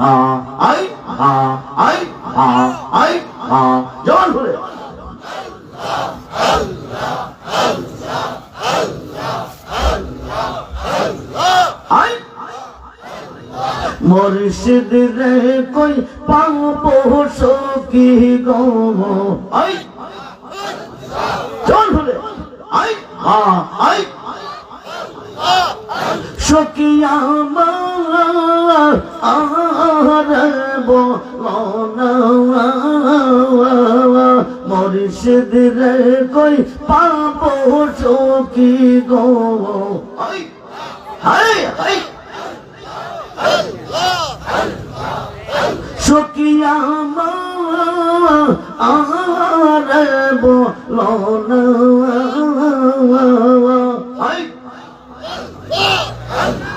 I আই I জবান খুলে মুর্শিদ রে কই পাবো সখী গো। আই জবান খুলে আই, আ, আই। সখিয়া আমার আহারে বলনা মরিষিদ রে কই পাবো সখী গো? হাই হাই হাই সখিয়া আমার আহারে বলনা হাই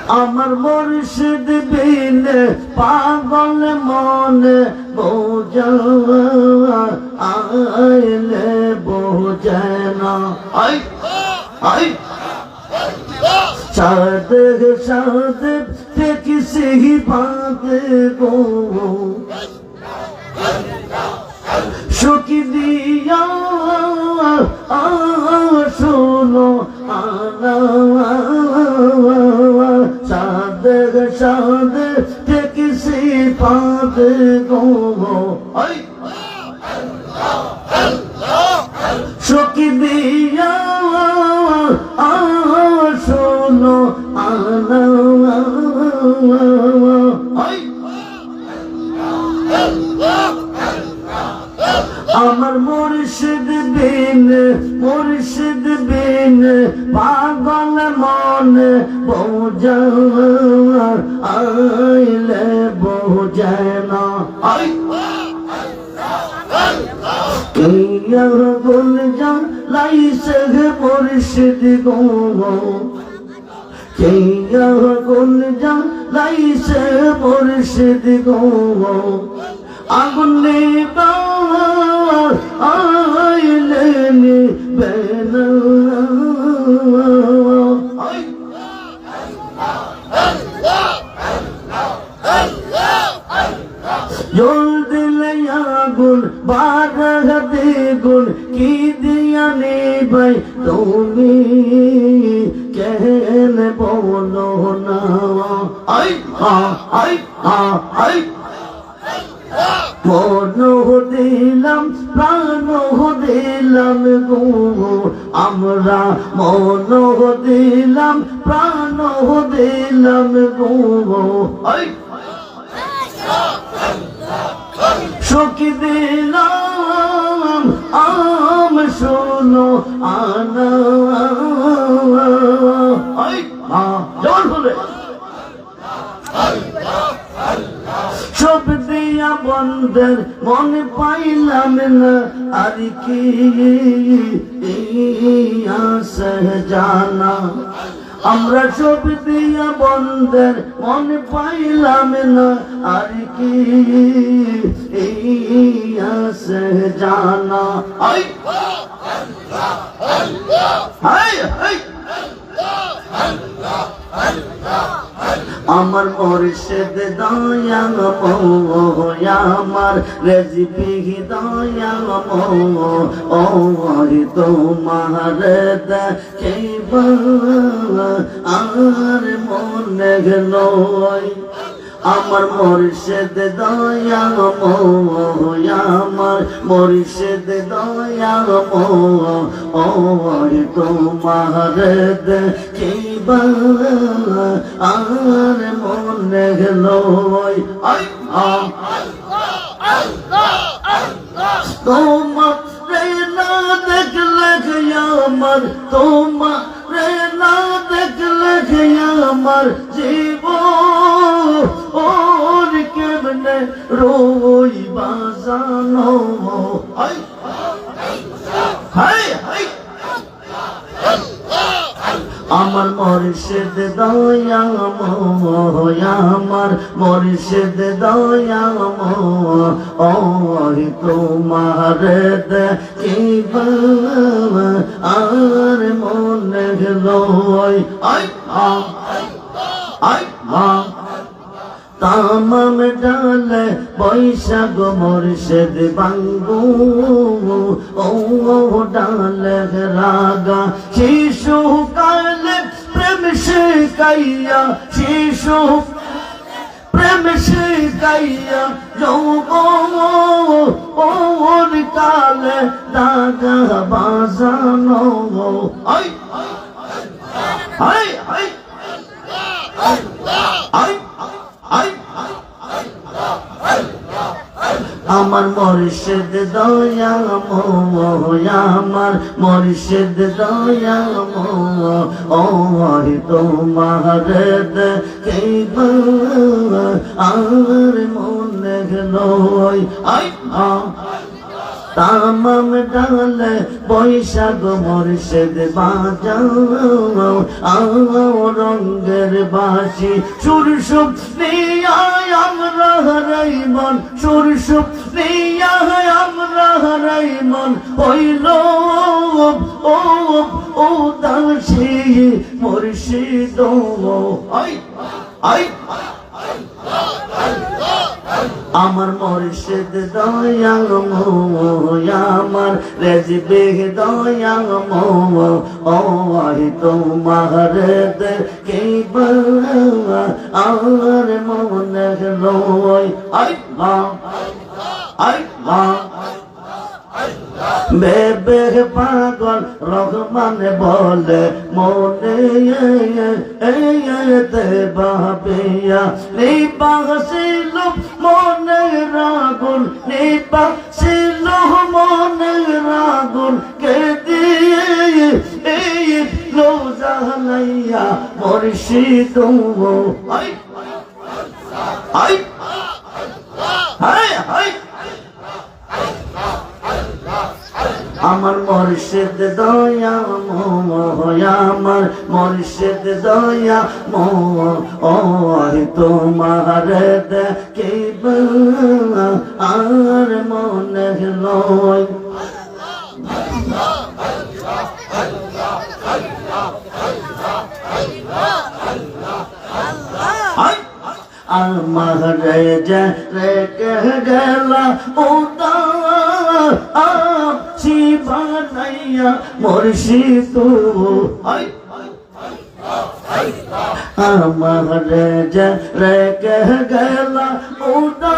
আমার মুর্শিদ বিনে পাগল মনে বোঝা আইলে বোঝে না আই আই। সাদ সাদ দেখি সেই বাদ গো। সুখী দিয়া সুখী দিয়া শোনো আনা আমার মুর্শিদ বিন মুর্শিদ বিন, পাগল মন বোঝা আইলে বোঝে না। আই কিয়া গুল যা লাইসে মুর্শিদ গো। কিয়া গুল মুর্শিদ গো। আগুনে আইলে বেনা জল দিলে আগুন, বারহ দ্বিগুণ, কি দিয়া নেবাই তুমি? কেন বলো না? আই আই আই মন দিলাম, প্রাণ দিলাম গো। আমরা মন দিলাম, প্রাণ দিলাম গো। সুখী দিলাম, আম শোনো আনা আই আ জল বলে দিয়া বন্ধের মনে পাইলাম না আর কি জানা আমরা সব দিয়া বন্ধের মনে পাইলাম না আর কি জানা আই হাই হাই। আমার মুর্শিদ দয়া মোয়া আমার রেজিপি দয়া মো ও তোমার দেখিব আর মনে গেল আমার মুর্শিদ দয়া মোয়া আমার মুর্শিদ দয়া মো ও তোমার দেখিব আর মনে গেল তোমার দেখলে আমার তোমার দেখলে আমার জীব রই বাজানো আমার মর্ষেদ দয়া মোয়া আমার মর্ষেদ দয়া ও তোমার দেখিব আর মনে গেল আই আই আই তামাম ডালে বৈশাখ মোরশেদ বাঙ্গু ও ডালে রাগা শিশু কালে প্রেম শিকাইয়া শিশু প্রেম শিকাইয়া যৌব ওর কালে দাগা বাজানো আই আই আই আই আই আমার মরিষেদ দয়া আমার মর্ষেদ দয়া ও তোমার আর মনে আ তামাম ডালে বৈশাখ মর্ষেদ বাজাও আও রঙ্গের বাসি সুরসুপ নিয়ায় আমরা হারাই মন সুরসুপ নিয়ায় আমরা হারাই মন হইল ও ও দাসি মুর্শিদ আই আই আমার মরিষেদ দয়াল আমার রেজবে দয়াল মো ও আহি তোমার কে আর মনে লয় আই মা আই মা বেবে পাগল রহমান বলে মনে এতে ভাবিয়া নিবাসিল মনে রাগুন নিবাসিল মনে রাগুন কে দিয়ে এই লো জানাইয়া মর্শিদ আই আই হাই হাই আমার মর্ষেদ দয়া মোয়া আমার মর্ষেদ দয়া মো ও তোমার কে আর মনে লয় আমার যে রেখে গেলা উদা শিবানাইয়া মুর্শিদ। আই আমার যে রেখে গেলা উদা।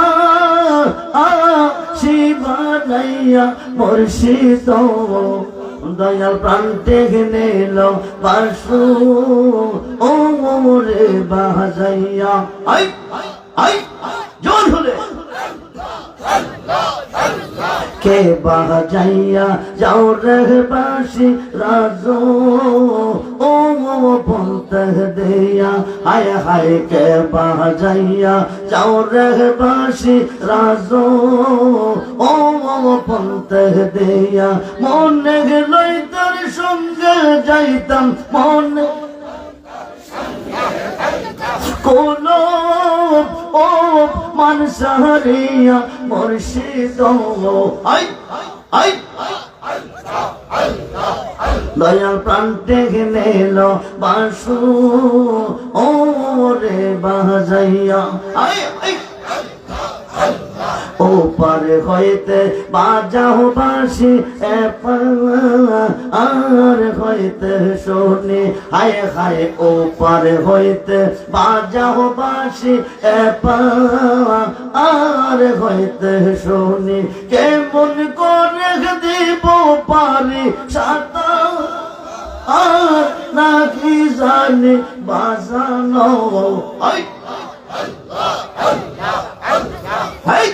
শিবানাইয়া মুর্শিদ। দয়াল প্রান্তে নিল বাসু। ও রে বাজাইয়া। আই আই জোর হলে। কে বাজাইয়া যাও রে বাসি রাজো? ও বলতে দেয়া, হায় হায় কে বাজাইয়া যাও রে বাসি রাজো? ও বলতে দেয়া, মনে গেলই তোর সঙ্গে যাইতাম, মনে কোনো ও মানসারিয়া মুর্শিদ আই আই দয়াল প্রান্তে গেল বাসু ও রে বাজাইয়া। আই আই ও পারে হইতে বাজাও বাসি আর হইতে শুনি হায় হায় ও পারে হইতে বাজাও বাসি এ আর হইতে শুনি কেমন করে দিব পারি আর নাকি জানি বাজানো হাই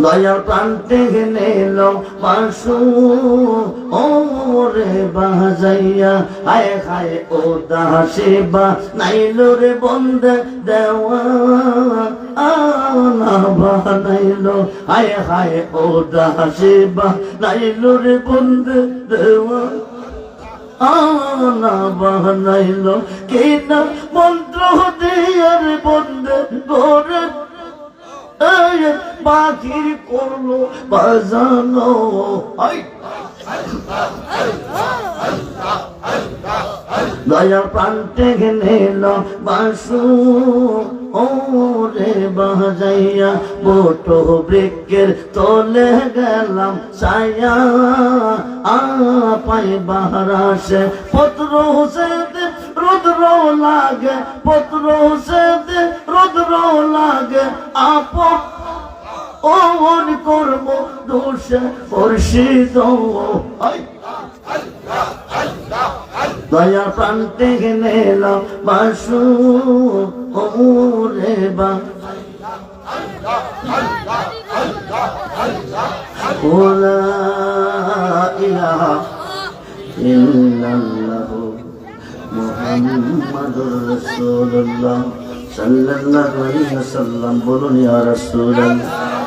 দয়াল প্রান্তে গেল বাসু ও রে বাজাইয়া, হায় হায় ও দাসে বা, নাইল রে বন্ধ দেওয়া, আনা বানাইল, হায় হায় ও দাসে বা, নাইল রে বন্ধ দেওয়া, আনা বানাইল। কেনা মন্ত্র দিয়ার বন্ধ করে বাকির করল, বাজানো। দয়ার প্রান্তে নিল বাসু ওরে বাজাইয়া, বোটো বৃক্ষের তোলে গেলাম সায়া আ পাই বাহারাসে পত্র হোসেন রুদ্র লাগে, পত্র হোসেন রুদ্র লাগে। আপন করব দোষ পরিষিত দয়া প্রান্তে গেলে বাসু ওরে বা। ওলা ইলাহা ইল্লাল্লাহু সাল্লাল্লাহু আলাইহি ওয়াসাল্লাম বলুন ইয়া রাসূলুল্লাহ।